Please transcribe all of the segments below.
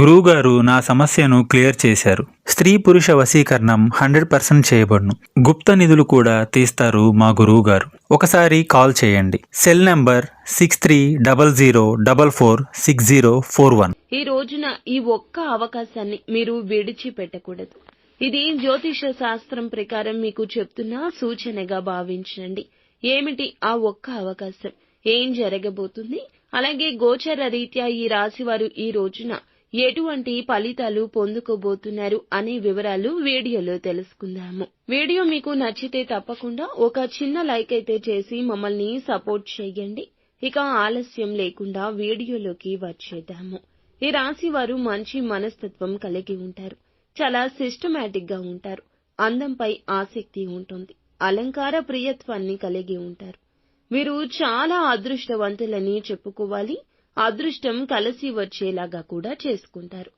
గురువుగారు నా సమస్యను క్లియర్ చేశారు. స్త్రీ పురుష వశీకరణం హండ్రెడ్ పర్సెంట్ చేయబడును. గుప్త నిధులు కూడా తీస్తారు మా గురువుగారు. ఒకసారి కాల్ చేయండి. Cell number six three double zero double four six zero four one. ఈ రోజున ఈ ఒక్క అవకాశాన్ని మీరు విడిచిపెట్టకూడదు. ఇది జ్యోతిష శాస్త్రం ప్రకారం మీకు చెప్తున్న సూచనగా భావించండి. ఏమిటి ఆ ఒక్క అవకాశం? ఏం జరగబోతుంది? అలాగే గోచర రీత్యా ఈ రాశివారు ఈ రోజున ఎటువంటి ఫలితాలు పొందుకోబోతున్నారు అనే వివరాలు వీడియోలో తెలుసుకుందాము. వీడియో మీకు నచ్చితే తప్పకుండా ఒక చిన్న లైక్ అయితే చేసి మమ్మల్ని సపోర్ట్ చేయండి. ఇక ఆలస్యం లేకుండా వీడియోలోకి వచ్చేద్దాము. ఈ రాశి వారు మంచి మనస్తత్వం కలిగి ఉంటారు. చాలా సిస్టమేటిక్గా ఉంటారు. అందంపై ఆసక్తి ఉంటుంది. అలంకార ప్రియత్వాన్ని కలిగి ఉంటారు. వీరు చాలా అదృష్టవంతులని చెప్పుకోవాలి. అదృష్టం కలిసి వచ్చేలాగా కూడా చేసుకుంటారు.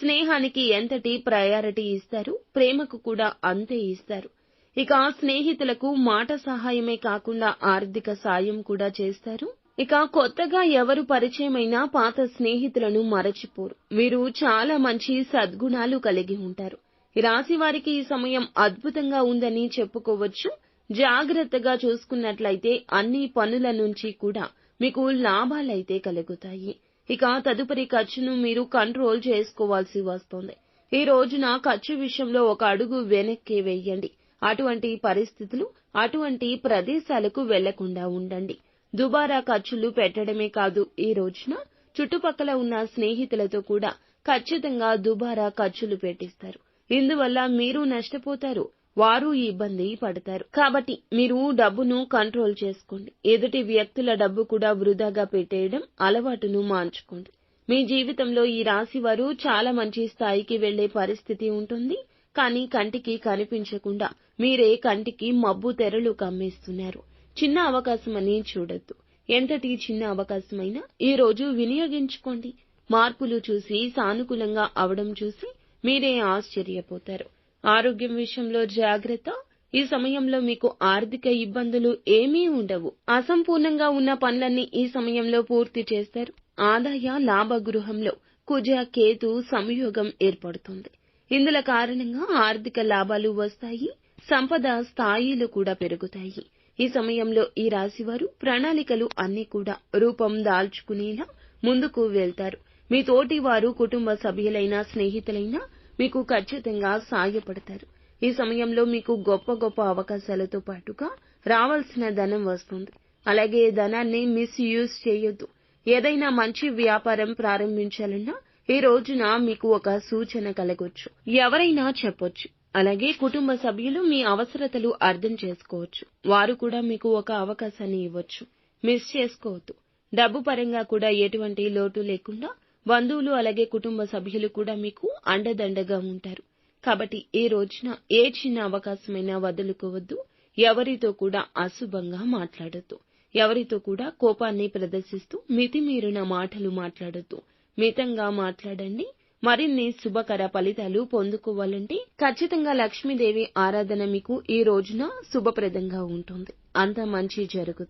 స్నేహానికి ఎంతటి ప్రయారిటీ ఇస్తారు ప్రేమకు కూడా అంతే ఇస్తారు. ఇక స్నేహితులకు మాట సహాయమే కాకుండా ఆర్థిక సాయం కూడా చేస్తారు. ఇక కొత్తగా ఎవరు పరిచయమైనా పాత స్నేహితులను మరచిపోరు. వీరు చాలా మంచి సద్గుణాలు కలిగి ఉంటారు. రాశి వారికి ఈ సమయం అద్భుతంగా ఉందని చెప్పుకోవచ్చు. జాగ్రత్తగా చూసుకున్నట్లయితే అన్ని పనుల నుంచి కూడా మీకు లాభాలైతే కలుగుతాయి. ఇక తదుపరి ఖర్చును మీరు కంట్రోల్ చేసుకోవాల్సి వస్తుంది. ఈ రోజున ఖర్చు విషయంలో ఒక అడుగు వెనక్కి వేయండి. అటువంటి పరిస్థితులు అటువంటి ప్రదేశాలకు వెళ్ళకుండా ఉండండి. దుబారా ఖర్చులు పెట్టడమే కాదు ఈ రోజున చుట్టుపక్కల ఉన్న స్నేహితులతో కూడా ఖచ్చితంగా దుబారా ఖర్చులు పెట్టిస్తారు. ఇందువల్ల మీరు నష్టపోతారు. వారు ఇబ్బంది పడతారు. కాబట్టి మీరు డబ్బును కంట్రోల్ చేసుకోండి. ఎదుటి వ్యక్తుల డబ్బు కూడా వృధాగా పెట్టేయడం అలవాటును మార్చుకోండి. మీ జీవితంలో ఈ రాశి వారు చాలా మంచి స్థాయికి వెళ్ళే పరిస్థితి ఉంటుంది కానీ కంటికి కనిపించకుండా మీరే కంటికి మబ్బు తెరలు కమ్మేస్తున్నారు. చిన్న అవకాశమని చూడొద్దు. ఎంతటి చిన్న అవకాశమైనా ఈ రోజు వినియోగించుకోండి. మార్పులు చూసి సానుకూలంగా అవడం చూసి మీరే ఆశ్చర్యపోతారు. ఆరోగ్యం విషయంలో జాగ్రత్త. ఈ సమయంలో మీకు ఆర్థిక ఇబ్బందులు ఏమీ ఉండవు. అసంపూర్ణంగా ఉన్న పనులన్నీ ఈ సమయంలో పూర్తి చేస్తారు. ఆదాయ లాభ గృహంలో కుజ కేతు సంయోగం ఏర్పడుతుంది. ఇందుల కారణంగా ఆర్థిక లాభాలు వస్తాయి సంపద స్థాయిలు కూడా పెరుగుతాయి. ఈ సమయంలో ఈ రాశివారు ప్రణాళికలు అన్ని కూడా రూపం దాల్చుకునేలా ముందుకు వెళ్తారు. మీ తోటి వారు కుటుంబ సభ్యులైన స్నేహితులైనా మీకు ఖచ్చితంగా సాయపడతారు. ఈ సమయంలో మీకు గొప్ప గొప్ప అవకాశాలతో పాటుగా రావాల్సిన ధనం వస్తుంది. అలాగే ధనాన్ని మిస్యూజ్ చేయొద్దు. ఏదైనా మంచి వ్యాపారం ప్రారంభించాలన్నా ఈ రోజున మీకు ఒక సూచన కలగొచ్చు. ఎవరైనా చెప్పొచ్చు. అలాగే కుటుంబ సభ్యులు మీ అవసరతలు అర్థం చేసుకోవచ్చు. వారు కూడా మీకు ఒక అవకాశాన్ని ఇవ్వచ్చు. మిస్ చేసుకోవద్దు. డబ్బు పరంగా కూడా ఎటువంటి లోటు లేకుండా బంధువులు అలాగే కుటుంబ సభ్యులు కూడా మీకు అండదండగా ఉంటారు. కాబట్టి ఈ రోజున ఏ చిన్న అవకాశమైనా వదులుకోవద్దు. ఎవరితో కూడా అశుభంగా మాట్లాడద్దు. ఎవరితో కూడా కోపాన్ని ప్రదర్శిస్తూ మితిమీరిన మాటలు మాట్లాడొద్దు. మితంగా మాట్లాడండి. మరిన్ని శుభకర ఫలితాలు పొందుకోవాలంటే ఖచ్చితంగా లక్ష్మీదేవి ఆరాధన మీకు ఈ రోజున శుభప్రదంగా ఉంటుంది. అంత మంచి జరుగుతుంది.